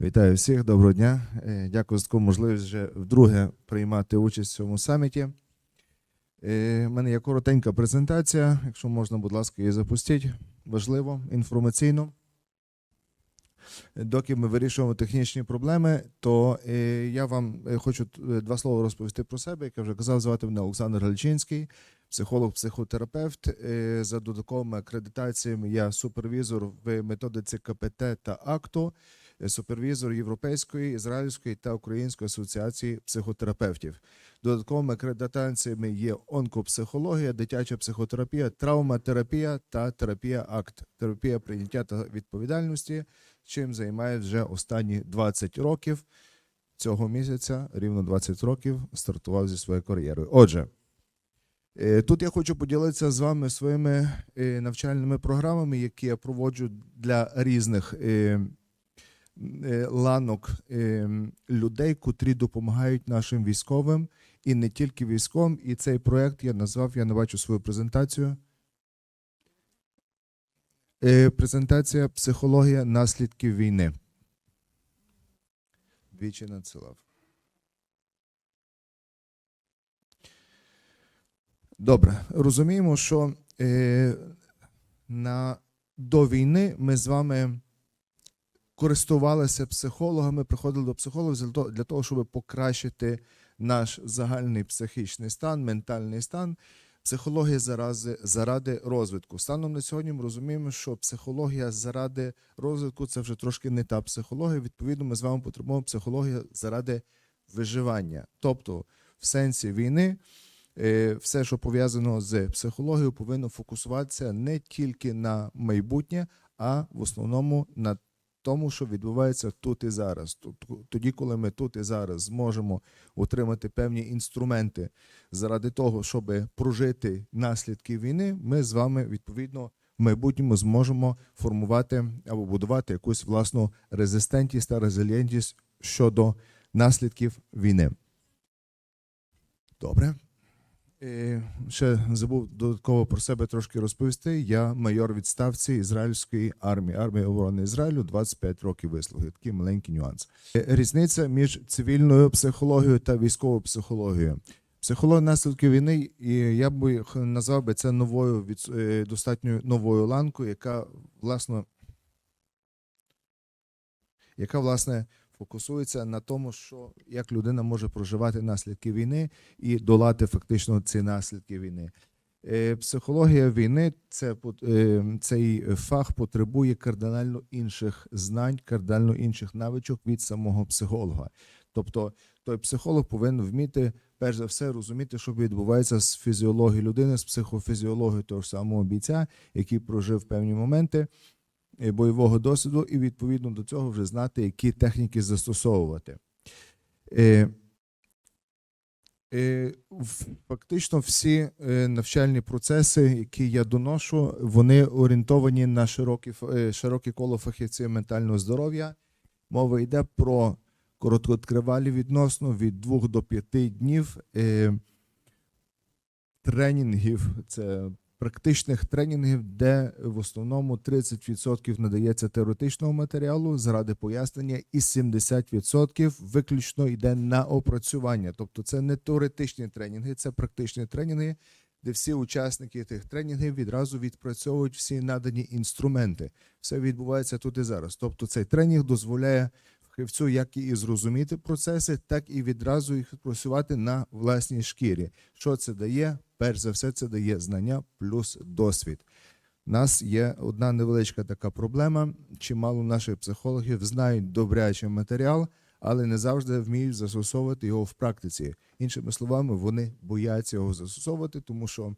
Вітаю всіх, доброго дня. Е, Дякую за таку можливість вже вдруге приймати участь в цьому саміті. У мене є коротенька презентація. Якщо можна, будь ласка, її запустіть. Важливо, інформаційно. Доки ми вирішуємо технічні проблеми, то е, я вам е, хочу е, два слова розповісти про себе. Як я вже казав, звати мене Олександр Галичинський, психолог-психотерапевт. Е, За додатковими акредитаціями я супервізор в методиці КПТ та АКТу е, супервізор Європейської, Ізраїльської та Української асоціації психотерапевтів. Додатковими акредитаціями є онкопсихологія, дитяча психотерапія, травматерапія та терапія акт, терапія прийняття та відповідальності, чим займаюся вже останні 20 років. Цього місяця, рівно 20 років, стартував зі своєю кар'єрою. Отже, е, тут я хочу поділитися з вами своїми е, навчальними програмами, які я проводжу для різних е, ланок е, людей, котрі допомагають нашим військовим і не тільки військовим. І цей проект я назвав, я не бачу свою презентацію. Е, Презентація Психологія наслідків війни. Двічі надсилав. Добре, розуміємо, що е, на, до війни ми з вами користувалися психологами, приходили до психологів для того- щоб покращити наш загальний психічний стан, ментальний стан. Психологія зарази, заради розвитку. Станом на сьогодні ми розуміємо, що психологія заради розвитку це вже трошки не та психологія. Відповідно, ми з вами потребуємо психологію заради виживання. Тобто, в сенсі війни, е, все, що пов'язано з психологією, повинно фокусуватися не тільки на майбутнє, а в основному на тому, що відбувається тут і зараз. Тоді, коли ми тут і зараз зможемо отримати певні інструменти заради того, щоб прожити наслідки війни, ми з вами відповідно в майбутньому зможемо формувати або будувати якусь власну резистентність та резилієнтність щодо наслідків війни. Добре. Ще забув додатково про себе трошки розповісти. Я майор відставці Ізраїльської армії, армії оборони Ізраїлю, 25 років вислуги. Такий маленький нюанс. Е, Різниця між цивільною психологією та військовою психологією. Психологія наслідків війни, і я б їх назвав би це новою від е, достатньо новою ланкою, яка власно, яка власне фокусується на тому, що як людина може проживати наслідки війни і долати фактично ці наслідки війни. Е, Психологія війни це е, цей фах потребує кардинально інших знань, кардинально інших навичок від самого психолога. Тобто, той психолог повинен вміти перш за все розуміти, що відбувається з фізіологією людини, з психофізіологією того ж самого бійця, який прожив певні моменти бойового досвіду, і відповідно до цього вже знати, які техніки застосовувати. Е, е, Фактично всі е, навчальні процеси, які я доношу, вони орієнтовані на широкі, е, широке коло фахівців ментального здоров'я. Мова йде про короткотривалі відносно від 2 до 5 днів е, тренінгів. Це практичних тренінгів, де в основному 30% надається теоретичного матеріалу заради пояснення, і 70% виключно йде на опрацювання. Тобто це не теоретичні тренінги, це практичні тренінги, де всі учасники тих тренінгів відразу відпрацьовують всі надані інструменти. Все відбувається тут і зараз. Тобто цей тренінг дозволяє фахівцю як і зрозуміти процеси, так і відразу їх працювати на власній шкірі. Що це дає? Перш за все, це дає знання плюс досвід. У нас є одна невеличка така проблема. Чимало наших психологів знають добрячий матеріал, але не завжди вміють застосовувати його в практиці. Іншими словами, вони бояться його застосовувати, тому що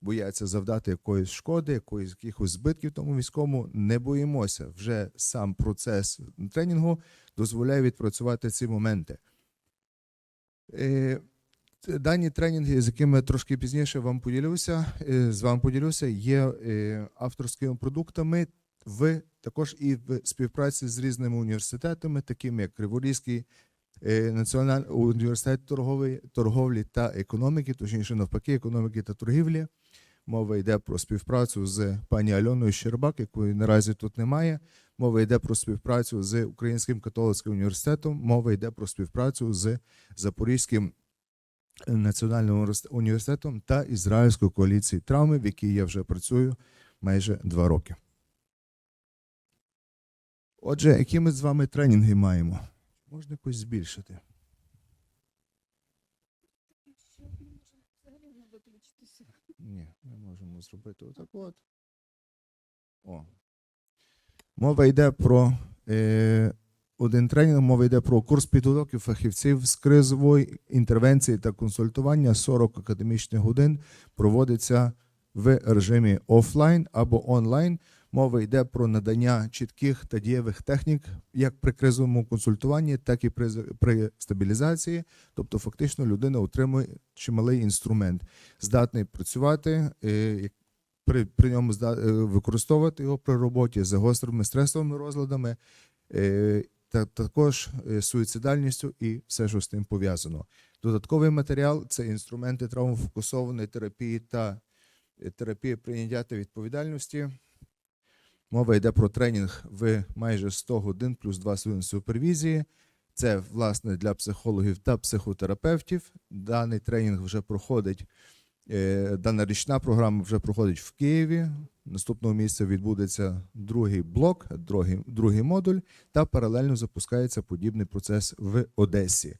бояться завдати якоїсь шкоди, якоїсь якихось збитків тому військовому. Не боїмося. Вже сам процес тренінгу дозволяє відпрацювати ці моменти. Дані тренінги, з якими трошки пізніше вам поділюся, е, з вами поділюся, є е, авторськими продуктами в також і в співпраці з різними університетами, такими як Криворізький е, Національний університет торгової, торговлі та економіки, точніше навпаки, економіки та торгівлі. Мова йде про співпрацю з пані Альоною Щербак, якої наразі тут немає. Мова йде про співпрацю з Українським католицьким університетом. Мова йде про співпрацю з Запорізьким національним університетом та Ізраїльською коаліцією травми, в якій я вже працюю майже два роки. Отже, які ми з вами тренінги маємо? Можна якось збільшити. Ні, не можемо зробити отак от. О. Мова йде про е, один тренінг, мова йде про курс підготовки фахівців з кризової інтервенції та консультування 40 академічних годин проводиться в режимі офлайн або онлайн. Мова йде про надання чітких та дієвих технік як при кризовому консультуванні, так і при, при стабілізації. Тобто, фактично, людина отримує чималий інструмент, здатний працювати, е, при, при ньому е, використовувати його при роботі з гострими стресовими розладами, е, та також е, суїцидальністю і все, що з тим пов'язано. Додатковий матеріал це інструменти травмофокусованої терапії та е, терапії прийняття та відповідальності. Мова йде про тренінг в майже 100 годин плюс 2 години супервізії. Це власне для психологів та психотерапевтів. Даний тренінг вже проходить. Е, Дана річна програма вже проходить в Києві. Наступного місяця відбудеться другий блок, другий, другий модуль, та паралельно запускається подібний процес в Одесі.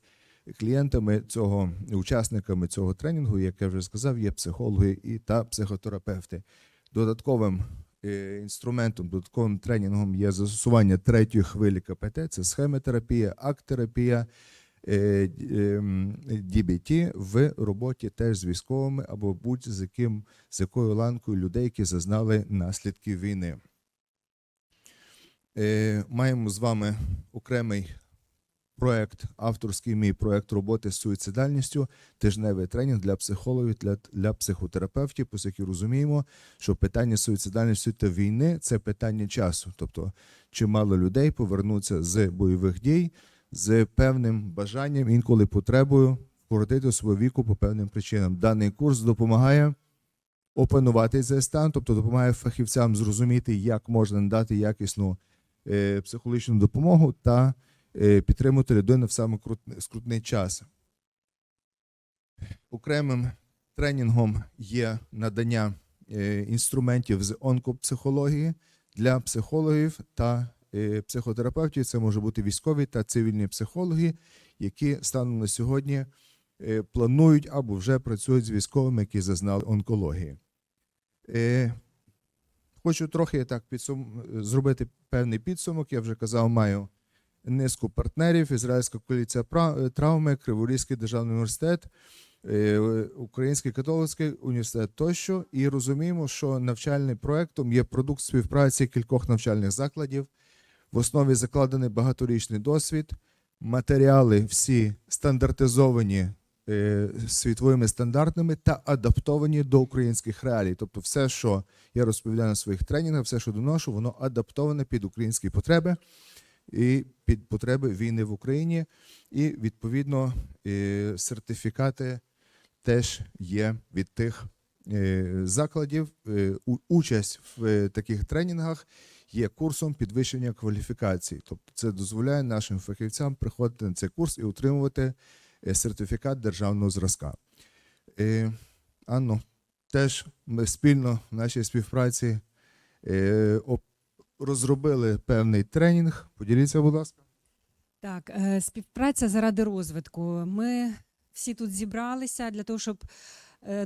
Клієнтами цього, учасниками цього тренінгу, як я вже сказав, є психологи і та психотерапевти. Додатковим е, інструментом, додатковим тренінгом є застосування третьої хвилі КПТ, це схемотерапія, акт-терапія, DBT в роботі теж з військовими або будь-з яким з якою ланкою людей, які зазнали наслідків війни. Е, Маємо з вами окремий проект, авторський мій проект роботи з суїцидальністю, тижневий тренінг для психологів, для, для психотерапевтів, оскільки розуміємо, що питання суїцидальності та війни це питання часу. Тобто, чимало людей повернуться з бойових дій з певним бажанням, інколи потребою вкоротити свого віку по певним причинам. Даний курс допомагає опанувати цей стан, тобто допомагає фахівцям зрозуміти, як можна надати якісну е, психологічну допомогу та е, підтримувати людину в саме скрутний час. Окремим тренінгом є надання е, інструментів з онкопсихології для психологів та психотерапевтів. Це може бути військові та цивільні психологи, які станом на сьогодні е, планують або вже працюють з військовими, які зазнали онкології. Е, Хочу трохи так підсум... зробити певний підсумок. Я вже казав, маю низку партнерів: Ізраїльська коаліція травми, Криворізький державний університет, е, Український католицький університет тощо. І розуміємо, що навчальним проектом є продукт співпраці кількох навчальних закладів. В основі закладений багаторічний досвід, матеріали всі стандартизовані е, світовими стандартами та адаптовані до українських реалій. Тобто, все, що я розповідаю на своїх тренінгах, все, що доношу, воно адаптоване під українські потреби і під потреби війни в Україні. І відповідно е, сертифікати теж є від тих е, закладів. Е, Участь в е, таких тренінгах є курсом підвищення кваліфікації. Тобто це дозволяє нашим фахівцям приходити на цей курс і отримувати е, сертифікат державного зразка. Е, Анно, теж ми спільно в нашій співпраці е, розробили певний тренінг. Поділіться, будь ласка. Так, співпраця заради розвитку. Ми всі тут зібралися для того, щоб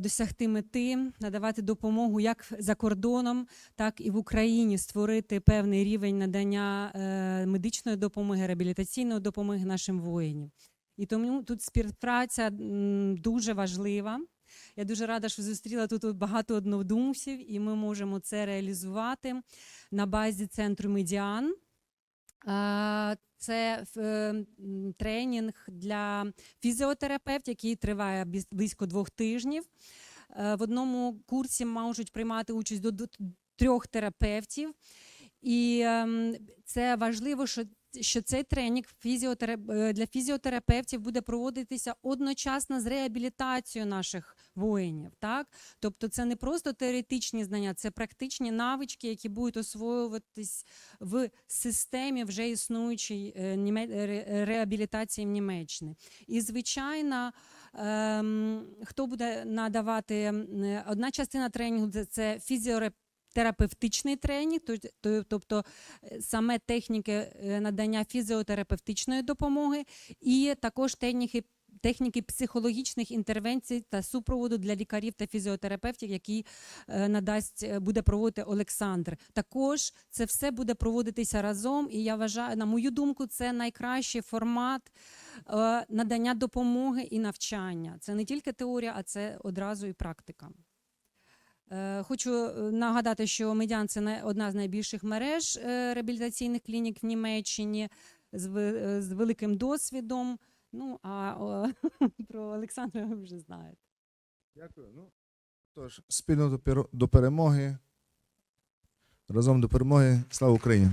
досягти мети, надавати допомогу як за кордоном, так і в Україні створити певний рівень надання е, медичної допомоги, реабілітаційної допомоги нашим воїнам. І тому тут співпраця дуже важлива. Я дуже рада, що зустріла тут багато однодумців, і ми можемо це реалізувати на базі центру Медіан. А, Це е, тренінг для фізіотерапевтів, який триває близько двох тижнів. Е, В одному курсі можуть приймати участь до, до трьох терапевтів. І ем, це важливо, що що цей тренінг е, для фізіотерапевтів буде проводитися одночасно з реабілітацією наших воїнів. Так? Тобто це не просто теоретичні знання, це практичні навички, які будуть освоюватись в системі вже існуючої е, реабілітації в Німеччині. І, звичайно, ем, хто буде надавати е, одна частина тренінгу це- це фізіотерапевтичний тренінг, то- то- тобто е, саме техніки е, надання фізіотерапевтичної допомоги, і також техніки. Техніки психологічних інтервенцій та супроводу для лікарів та фізіотерапевтів, які е, надасть буде проводити Олександр. Також це все буде проводитися разом. І я вважаю, на мою думку, це найкращий формат надання допомоги і навчання. Це не тільки теорія, а це одразу і практика. Е, Хочу е, нагадати, що Медіан це одна з найбільших мереж е, реабілітаційних клінік в Німеччині з, великим досвідом. Ну а про Олександра ви вже знаєте. Дякую. Ну, тож, спільно до перемоги. Разом до перемоги. Слава Україні!